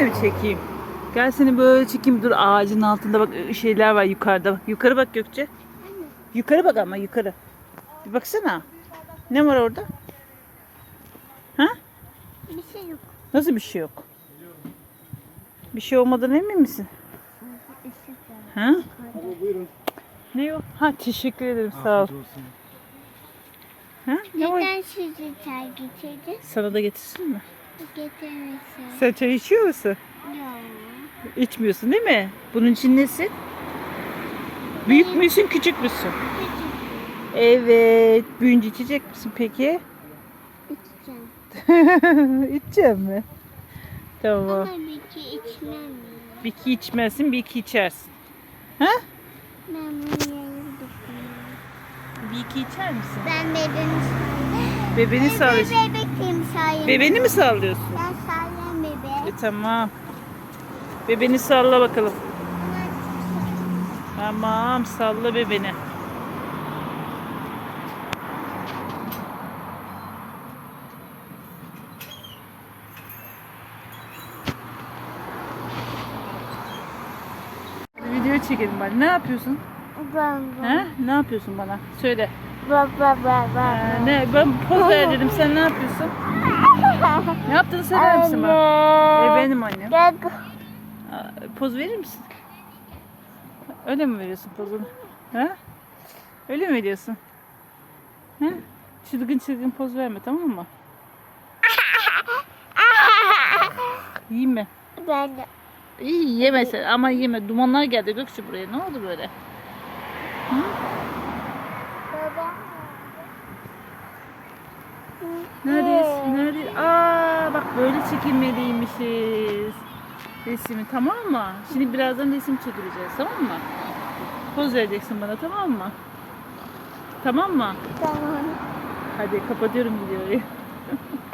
de mi çekeyim? Gel seni böyle çekeyim. Dur ağacın altında bak şeyler var yukarıda. Bak. Yukarı bak Gökçe. Yukarı bak ama yukarı. Bir baksana. Ne var orada? Ha? Bir şey yok. Nasıl bir şey yok? Bir şey olmadan emin misin? Ha? Buyurun. Ne o? Ha teşekkür ederim sağ ol. Ha? Ne var? Neden sizi çay getirdin? Sana da getirsin mi? Getirmesin. Sen çay içiyor musun? Yok. İçmiyorsun değil mi? Bunun için nesin? Büyük müsün, küçük müsün? Evet. Büyünce içecek misin peki? İçeceğim. İçeceğim mi? Tamam. Ama bir ki içmem. Bir iki içmezsin, bir iki içersin. Ha? Ben bunu. Bir iki içer misin? Ben bebeğimi sayayım. Bebeğini sallıyorsun. Sayayım. Bebeğini mi sallıyorsun? Ben sayayım bebek. E tamam. Bebeğini salla bakalım. Tamam, salla bebeğini. Video çekelim bari. Ne yapıyorsun? Ben He? Ne yapıyorsun bana? Söyle. Bak bak bak bak. Ne? Ben poz ver dedim. Sen ne yapıyorsun? Ne yaptığını söyler misin bana? E benim annem. Gel. Poz verir misin? Öyle mi veriyorsun pozunu? Ha? Öyle mi veriyorsun? Ha? Çılgın çılgın poz verme tamam mı? İyi mi? Ben de. İyi yeme sen ama yeme. Dumanlar geldi Gökçe buraya. Ne oldu böyle? Baba. Neredeyiz? Neredeyiz? Aa bak böyle çekilmeliymişiz. Resmi tamam mı? Şimdi birazdan resim çekileceğiz tamam mı? Poz vereceksin bana tamam mı? Tamam mı? Tamam. Hadi kapatıyorum videoyu.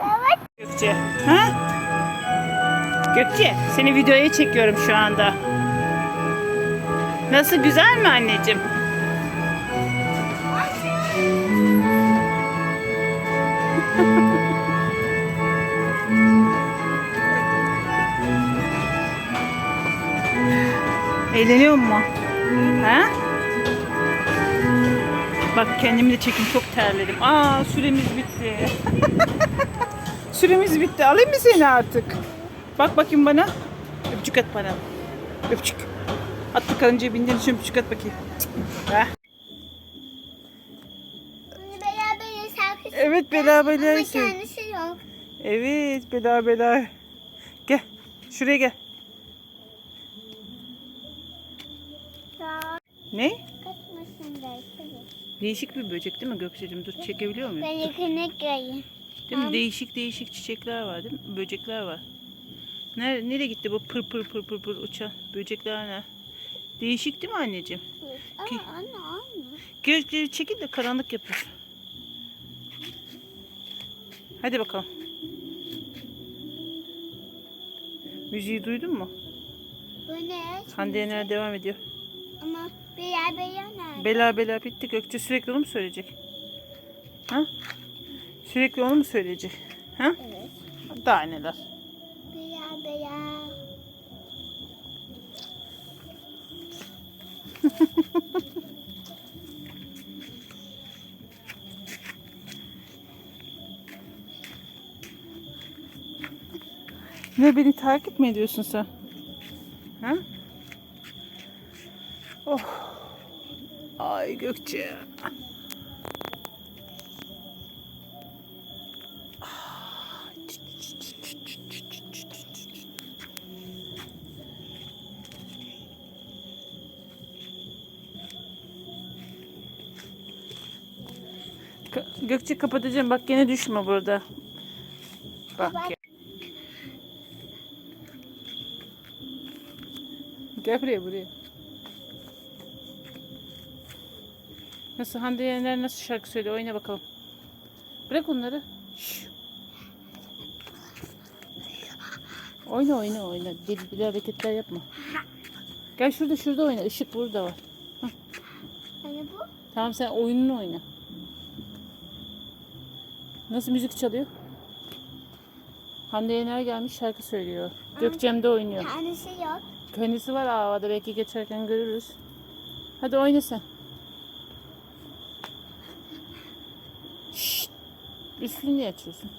Evet. Gökçe. Ha? Gökçe seni videoya çekiyorum şu anda. Nasıl güzel mi anneciğim? Eğleniyor mu? Ha? Bak kendimi de çekim çok terledim. Aa süremiz bitti. süremiz bitti. Alayım mı seni artık? Bak bakayım bana. Öpücük at bana. Öpücük. At bakalım cebinden şu öpücük at bakayım. Ha? Bunu beraber şarkı Evet bela bela. Ama kendisi yok. Evet bela bela. Gel. Şuraya gel. Ya. Ne? Değişik bir böcek değil mi Gökçe'cim? Dur çekebiliyor muyum? Ben yakına gireyim. Değil mi? Değişik değişik çiçekler var değil mi? Böcekler var. Nereye, nereye gitti bu pır pır pır pır pır uçan böcekler ne? Değişik değil mi anneciğim? Ki- Aa, anne anne. Göz göz çekil de karanlık yapıyor. Hadi bakalım. Müziği duydun mu? Bu ne? Hande Yener devam ediyor. Ama beraber nerede? Bela bela bitti. Gökçe sürekli onu mu söyleyecek? Ha? Sürekli onu mu söyleyecek? Ha? Evet. Daha neler? Beraber. Ne beni takip mi ediyorsun sen? Ha? Oh. Ay Gökçe. Gökçe kapatacağım. Bak gene düşme burada. Bak ya. Gel buraya buraya. Nasıl Hande Yener nasıl şarkı söylüyor oyna bakalım. Bırak onları. Şş. Oyna oyna oyna. Deli deli hareketler yapma. Gel şurada şurada oyna. Işık burada var. Hani bu? Tamam sen oyununu oyna. Nasıl müzik çalıyor? Hande Yener gelmiş şarkı söylüyor. Gökçem de oynuyor. Tanesi yok. Kendisi var havada belki geçerken görürüz. Hadi oyna sen. Şşt. Üstünü niye açıyorsun?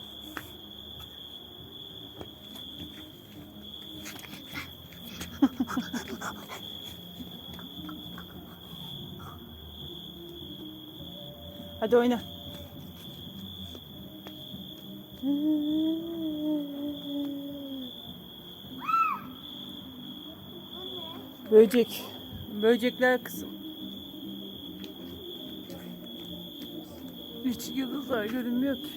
Hadi oyna. Böcek. Böcekler kızım. Hiç yıldızlar görünmüyor ki.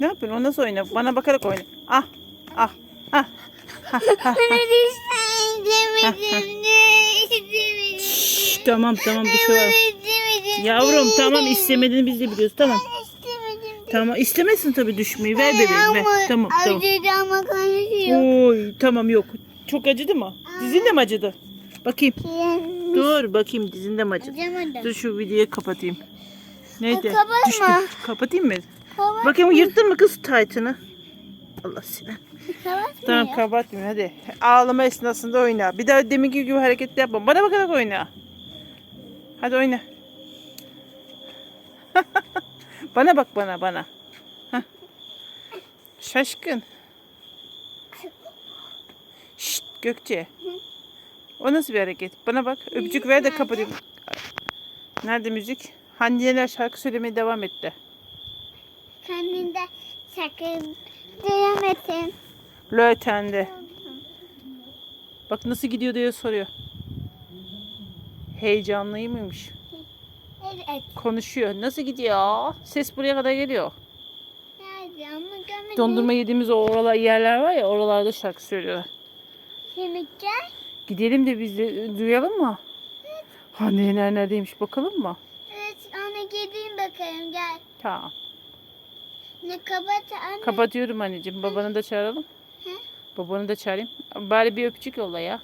Ne yapıyorsun? O nasıl oyna? Bana bakarak oyna. Ah, ah, ah. Şşş, tamam tamam bir şey var. Yavrum tamam istemediğini biz de biliyoruz. Tamam. Tamam istemezsin tabii düşmeyi. Ver bebeğim ver. Tamam tamam. Acıdı ama konuşuyor. Oy tamam yok. Çok acıdı mı? Dizin de mi acıdı? Bakayım. Dur bakayım dizinde mi acıdı? Acımadı. Dur şu videoyu kapatayım. Neydi? kapatma. Düştü. Kapatayım mı? Bakayım yırttın mı kız taytını? Allah seni. Kapatmıyor. Tamam kapatmayayım hadi. Ağlama esnasında oyna. Bir daha deminki gibi hareket yapma. Bana bakarak oyna. Hadi oyna. bana bak bana bana. Hah. Şaşkın. Şşt Gökçe. O nasıl bir hareket? Bana bak. Öpücük ver de kapatayım. Nerede müzik? Hande Yener şarkı söylemeye devam etti. Kendinde sakın diyemesin. Löten'de. Bak nasıl gidiyor diye soruyor. Heyecanlıymış. Evet. Konuşuyor. Nasıl gidiyor? Ses buraya kadar geliyor. Nerede ama görmedim. Dondurma yediğimiz o oralar yerler var ya oralarda şarkı söylüyorlar. Şimdi gel. Gidelim de biz de duyalım mı? Hande Yener neredeymiş bakalım mı? Evet anne gideyim bakalım gel. Tamam. Ne kapat anne. Kapatıyorum anneciğim. Babanı da çağıralım. Hı? Babanı da çağırayım. Bari bir öpücük yolla ya.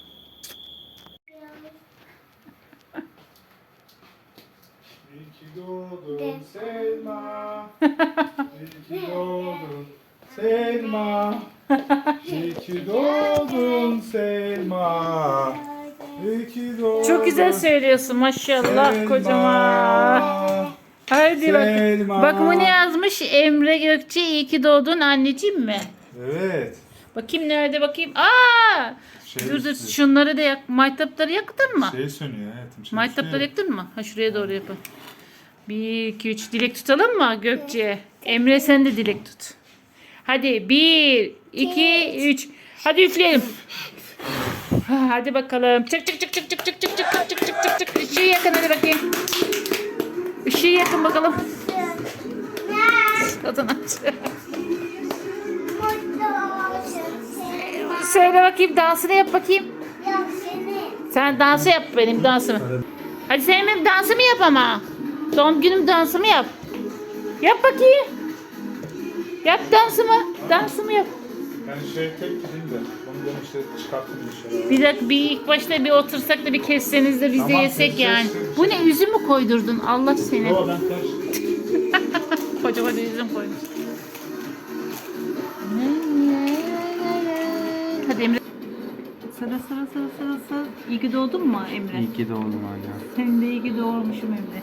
İyi ki doğdun Selma. İyi ki doğdun Selma. İyi ki doğdun Selma. İyi ki doğdun Çok güzel söylüyorsun maşallah Selma. kocaman. Hadi bak. Selma. Bak bu ne yazmış? Emre Gökçe iyi ki doğdun anneciğim mi? Evet. Bakayım nerede bakayım. Aa! Şey, dur dur şunları da yak. Maytapları yaktın mı? Şey sönüyor hayatım. Şey Maytapları sönüyor. yaktın mı? Ha şuraya doğru yapın. Bir, iki, üç. Dilek tutalım mı Gökçe? Emre sen de dilek tut. Hadi bir, iki, üç. Hadi üfleyelim. Ha, Hadi bakalım. Çık çık çık çık çık çık çık çık çık çık çık çık. Işığı yakın hadi bakayım. Işığı yakın bakalım. Kadın aç. Söyle bakayım dansını yap bakayım. Sen dansı yap benim dansımı. Hadi sen benim dansımı yap ama. Doğum günüm dansımı yap. Yap bakayım. Yap dansımı. Dansımı yap. Ben şey tek gideyim de. Onu ben işte çıkarttım dışarı. Bir dakika bir ilk başta bir otursak da bir kesseniz de biz de Tamam, yesek keseceğiz yani. şimdi. Bu ne üzüm mü koydurdun Allah seni. Yo ben karıştım. Kocaman üzüm koymuş. Hadi Emre. Sıra sıra sıra sıra sıra. İyi ki doğdun mu Emre? İyi ki doğdun anne. Sen de iyi ki doğurmuşum Emre.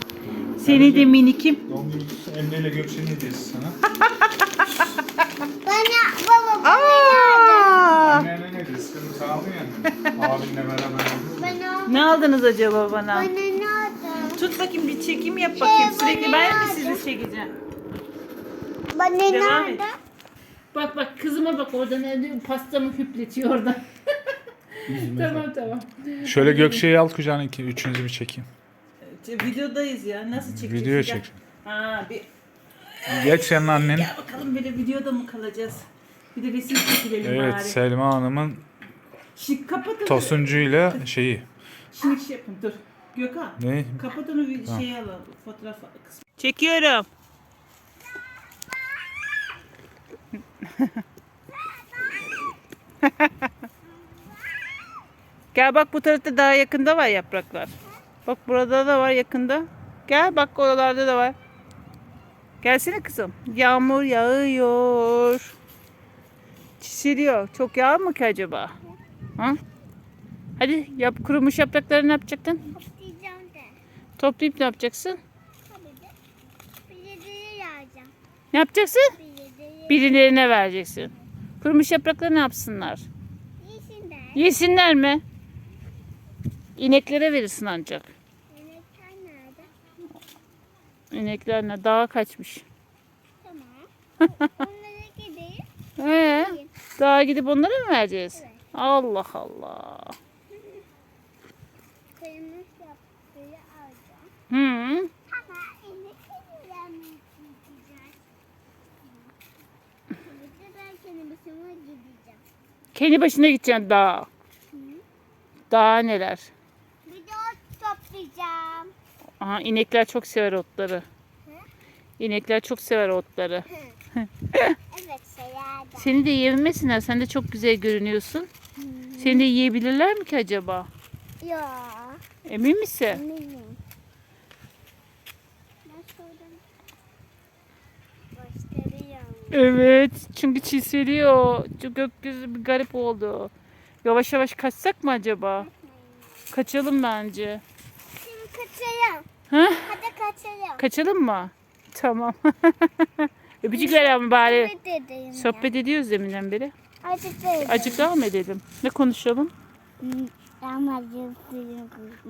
Seni de minikim. Doğum günü Emre ile Gökçe'nin hediyesi sana. Bana baba Aa! Annene ne hediyesi? Kızım sen aldın ya annene. Abinle beraber aldın. bana Ne aldınız acaba bana? bana ne oldu? Tut bakayım bir çekim yap bakayım. Şey, Sürekli bana ben mi sizi çekeceğim? Bana ne Devam et. oldu? Bak bak kızıma bak orada ne diyor pastamı hüpletiyor orada. tamam tamam. Şöyle Gökçe'yi al kucağına iki, üçünüzü bir çekeyim. Videodayız ya nasıl çekeceğiz? Video çek. Ha bir Geç senin annen. gel bakalım böyle videoda mı kalacağız? Bir de resim çekilelim Evet bari. Selma Hanım'ın Şimdi kapatın. tosuncuyla şeyi. Şimdi şey yapın dur. Gökhan. Ne? Kapat onu bir şey alalım. Fotoğraf kısmı. Çekiyorum. Gel bak bu tarafta daha yakında var yapraklar. Bak burada da var yakında. Gel bak oralarda da var. Gelsene kızım. Yağmur yağıyor. Çisiliyor. Çok yağar mı ki acaba? Ha? Hadi yap kurumuş yaprakları ne yapacaktın? Toplayacağım da. Toplayıp ne yapacaksın? Bilyeleri yağacağım. Ne yapacaksın? Bilyeleri Birilerine vereceksin. Kurumuş yaprakları ne yapsınlar? yesinler. Yesinler mi? İneklere verirsin ancak. Yemekler nerede? İnekler ne? Dağa kaçmış. Tamam. Onlara gideyim. Ee, dağa gidip onlara mı vereceğiz? Evet. Allah Allah. Kırmızı yaptığı alacağım. Hı. Ama ben kendi başıma gideceğim. Kendi başına gideceksin dağa. Dağa neler? Bir de ot toplayacağım. Aha, inekler çok sever otları. İnekler çok sever otları. Evet seyahat. Seni de yemesinler. Sen de çok güzel görünüyorsun. Seni de yiyebilirler mi ki acaba? Yo. Emin misin? Eminim. Evet. Çünkü çiseliyor. Gökyüzü bir garip oldu. Yavaş yavaş kaçsak mı acaba? Kaçalım bence. Şimdi kaçayım. Ha? Hadi kaçayım. Kaçalım mı? Tamam. Öpücükler ama bari. Sohbet. Sohbet ediyoruz deminden beri. Azıcık da edelim. Ne konuşalım?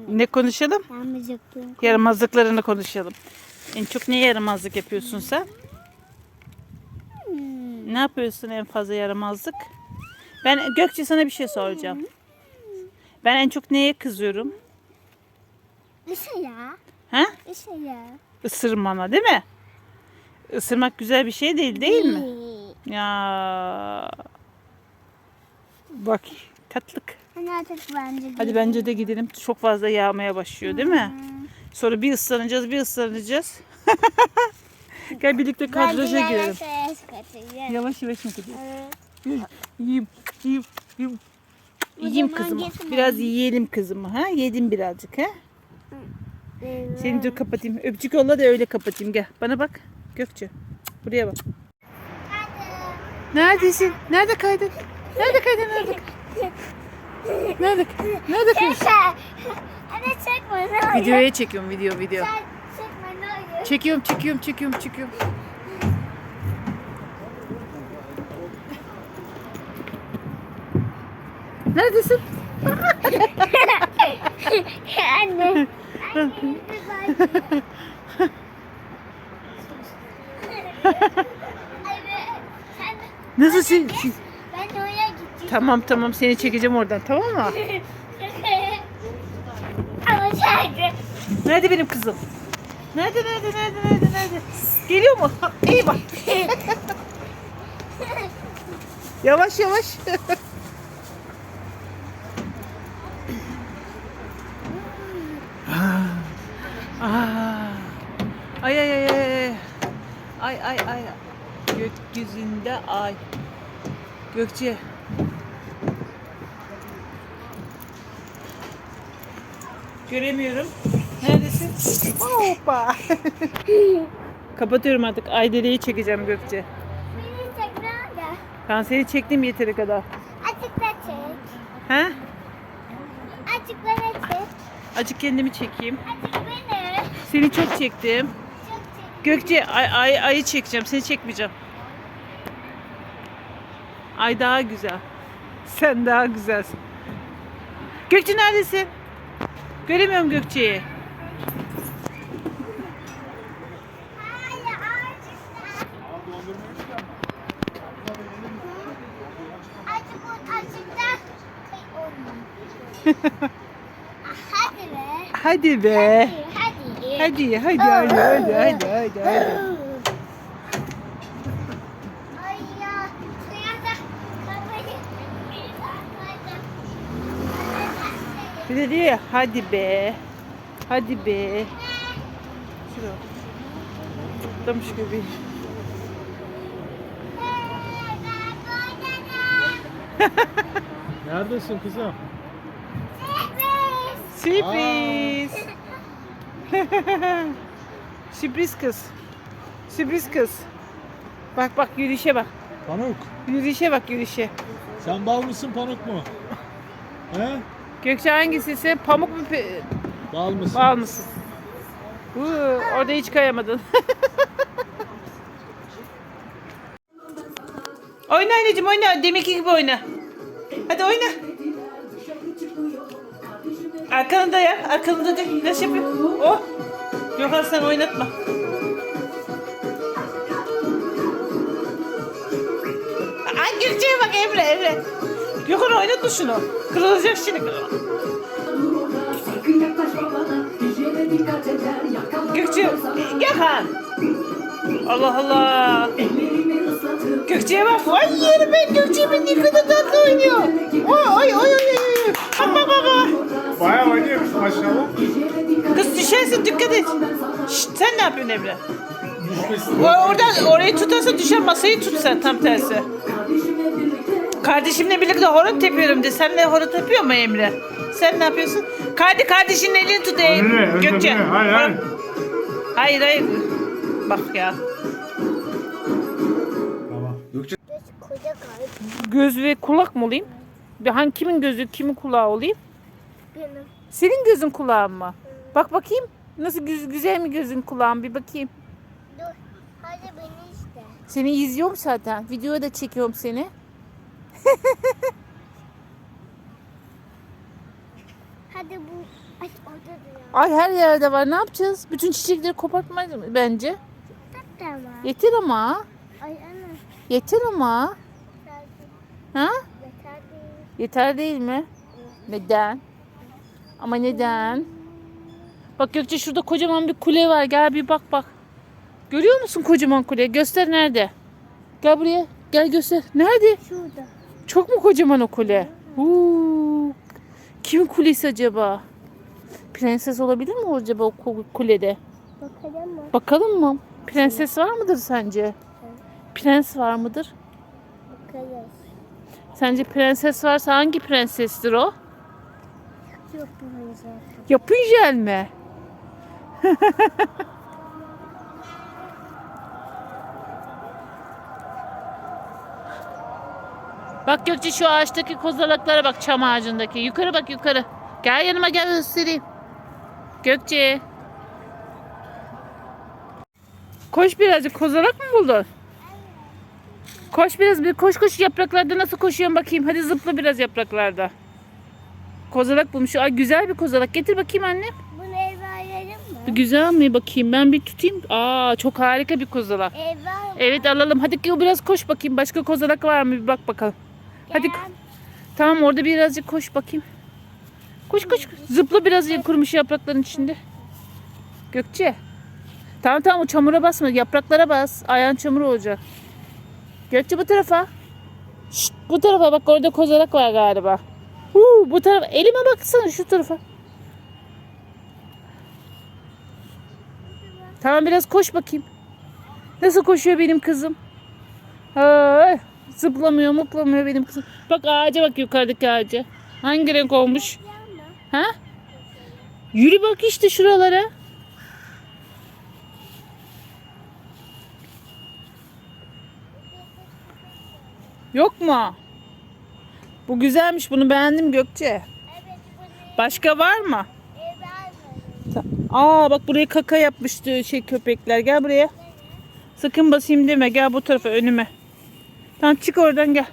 Ne konuşalım? Yaramazlıklarını konuşalım. En çok ne yaramazlık yapıyorsun sen? Hmm. Ne yapıyorsun en fazla yaramazlık? Ben Gökçe sana bir şey soracağım. Ben en çok neye kızıyorum? İşe ya. İşe ya. Isırmana değil mi? Isırmak güzel bir şey değil değil mi? Ya. Bak tatlık. Hani artık bence Hadi bence de gidelim. Çok fazla yağmaya başlıyor değil mi? Sonra bir ıslanacağız, bir ıslanacağız. Gel birlikte kadraja girelim. Yavaş yavaş mı gidiyoruz? Evet. Yiyeyim, yiyeyim, yiyeyim. Yiyeyim getir Biraz yiyelim kızımı ha. Yedim birazcık ha. Evet. Seni dur kapatayım. Öpücük yolla da öyle kapatayım. Gel. Bana bak. Gökçe. Buraya bak. Neredesin? Nerede kaydın? Nerede kaydın? Nerede? Nerede? Nerede kaydın? Hadi çekme ne olur. Videoya çekiyorum video video. Sen çekme ne olur. Çekiyorum çekiyorum çekiyorum çekiyorum. Neredesin? Anne. Nasıl sen? ben de oraya gideceğim. Tamam tamam seni çekeceğim oradan tamam mı? Ama çekme. Nerede benim kızım? Nerede nerede nerede nerede nerede? Geliyor mu? İyi bak. Yavaş yavaş. Ah. Ay ay ay ay. Ay ay ay. Ay. Gökçe. Göremiyorum. Neredesin? Hoppa. Kapatıyorum artık. Aydere'yi çekeceğim Gökçe. Beni çekme de. Ben seni çektim yeteri kadar. Azıcık da çek. Ha? Azıcık bana çek. Acık kendimi çekeyim. Azıcık beni. Seni çok çektim. Çok çek. Gökçe ay, ay, ayı çekeceğim. Seni çekmeyeceğim. Ay daha güzel. Sen daha güzelsin. Gökçe neredesin? Göremiyorum Gökçe'yi. Hadi be. Hadi be. Hadi. Hadi hadi hadi hadi hadi hadi. hadi. Ay ya. Suya da kafayı. Bir de diyor ya hadi be. Hadi be. Tutlamış gibi. Neredesin kızım? Sürpriz. Sürpriz kız. Sürpriz kız. Bak bak yürüyüşe bak. Pamuk. Yürüyüşe bak yürüyüşe. Sen bal mısın pamuk mu? He? Gökçe hangisi? Pamuk mu? pe- Bal mısın? Bal mısın? Uuu, orada hiç kayamadın. oyna anneciğim oyna. Deminki gibi oyna. Hadi oyna. Arkanı da ya. Arkanı da dön. Nasıl yapıyor? Oh. Gökhan sen oynatma. Ay Gökçe'ye bak Emre Emre. Gökhan oynatma şunu. Kırılacak şimdi. Yakalarsan Gökçe. Gökhan. Allah Allah. Gökçe'ye bak. Ay yerim ben Gökçe ben ne kadar tatlı oynuyor. Oy oy oy oy oy. Baba baba. Bayağı oynuyormuş maşallah. hijyene dikkat Kız düşersin dikkat et. Şşt, sen ne yapıyorsun Emre? Düşmesin. O, oradan orayı tutarsa düşer masayı tut sen tam tersi. Kardeşimle birlikte horon tepiyorum de. Sen de horon tepiyor mu Emre? Sen ne yapıyorsun? Kardi kardeşinin elini tut Em- Önüne, Gökçe. önüne. Hayır, hayır. Hayır hayır. Bak ya. Tamam. Gökçe. Koca kalp Göz ve kulak mı olayım? Bir hangi kimin gözü kimin kulağı olayım? benim. Senin gözün kulağın mı? Bak bakayım. Nasıl güz- güzel mi gözün kulağın bir bakayım. Dur. Hadi beni işte. Seni izliyorum zaten. Videoya da çekiyorum seni. Hadi bu. Ay orada duruyor. Ay her yerde var. Ne yapacağız? Bütün çiçekleri kopartmayız mı bence? Tamam. Yeter ama. Ay ana. Yeter ama. Yeter değil. Ha? Yeter değil. Yeter değil mi? Neden? Ama neden? Bak Gökçe şurada kocaman bir kule var. Gel bir bak bak. Görüyor musun kocaman kule? Göster nerede? Gel buraya. Gel göster. Nerede? Şurada. Çok mu kocaman o kule? Uuu. Kimin kulesi acaba? Prenses olabilir mi acaba o ku- kulede? Bakalım mı? Bakalım mı? Prenses var mıdır sence? Prens var mıdır? Bakalım. Sence prenses varsa hangi prensestir o? Zaten. Yapıncel mi? bak Gökçe şu ağaçtaki kozalaklara bak çam ağacındaki. Yukarı bak yukarı. Gel yanıma gel göstereyim. Gökçe. Koş birazcık kozalak mı buldun? Koş biraz bir koş koş yapraklarda nasıl koşuyorsun bakayım. Hadi zıpla biraz yapraklarda. Kozalak bulmuş. Ay güzel bir kozalak. Getir bakayım annem. Bunu eve verelim mi? Güzel mi bakayım ben bir tutayım. Aa çok harika bir kozalak. Ev var mı? Evet alalım. Hadi biraz koş bakayım. Başka kozalak var mı bir bak bakalım. Hadi tamam orada birazcık koş bakayım. Koş koş. Zıpla biraz kurumuş yaprakların içinde. Gökçe. Tamam tamam o çamura basma. Yapraklara bas. Ayağın çamur olacak. Gökçe bu tarafa. Şşt, bu tarafa bak orada kozalak var galiba. Huu, bu tarafa. Elime baksana şu tarafa. Tamam biraz koş bakayım. Nasıl koşuyor benim kızım? Ay, zıplamıyor mutlamıyor benim kızım. Bak ağaca bak yukarıdaki ağaca. Hangi renk olmuş? Ha? Yürü bak işte şuralara. Yok mu? Bu güzelmiş. Bunu beğendim Gökçe. Başka var mı? Aa bak buraya kaka yapmıştı şey köpekler. Gel buraya. Sakın basayım deme. Gel bu tarafa önüme. Tamam çık oradan gel.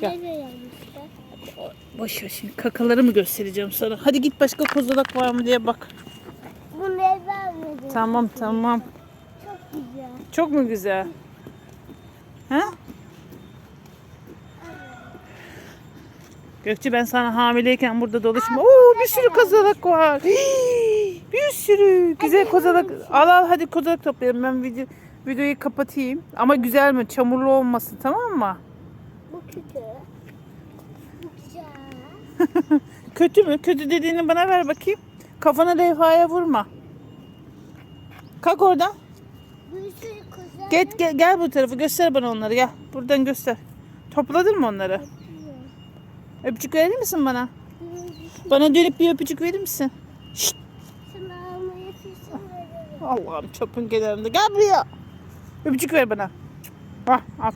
Nerede? Yapmışlar? Boş ver şimdi kakaları mı göstereceğim sana. Hadi git başka kozalak var mı diye bak. Bunu ev vermedim. Tamam tamam. Çok güzel. Çok mu güzel? Ha? Gökçe ben sana hamileyken burada dolaşma. Oo bir sürü kozalak var. Hii, bir sürü. Güzel kozalak. Al al hadi kozalak toplayalım. Ben video, videoyu kapatayım. Ama güzel mi? Çamurlu olmasın tamam mı? Bu kötü. Bu güzel. Kötü mü? Kötü dediğini bana ver bakayım. Kafana levhaya vurma. Kalk oradan. Güzel. Gel, gel, bu tarafa göster bana onları gel. Buradan göster. Topladın mı onları? Öpücük verir misin bana? Bana dönüp bir öpücük verir misin? Şşt. Allah'ım çöpün kenarında. Gel buraya. Öpücük ver bana. Ah, al.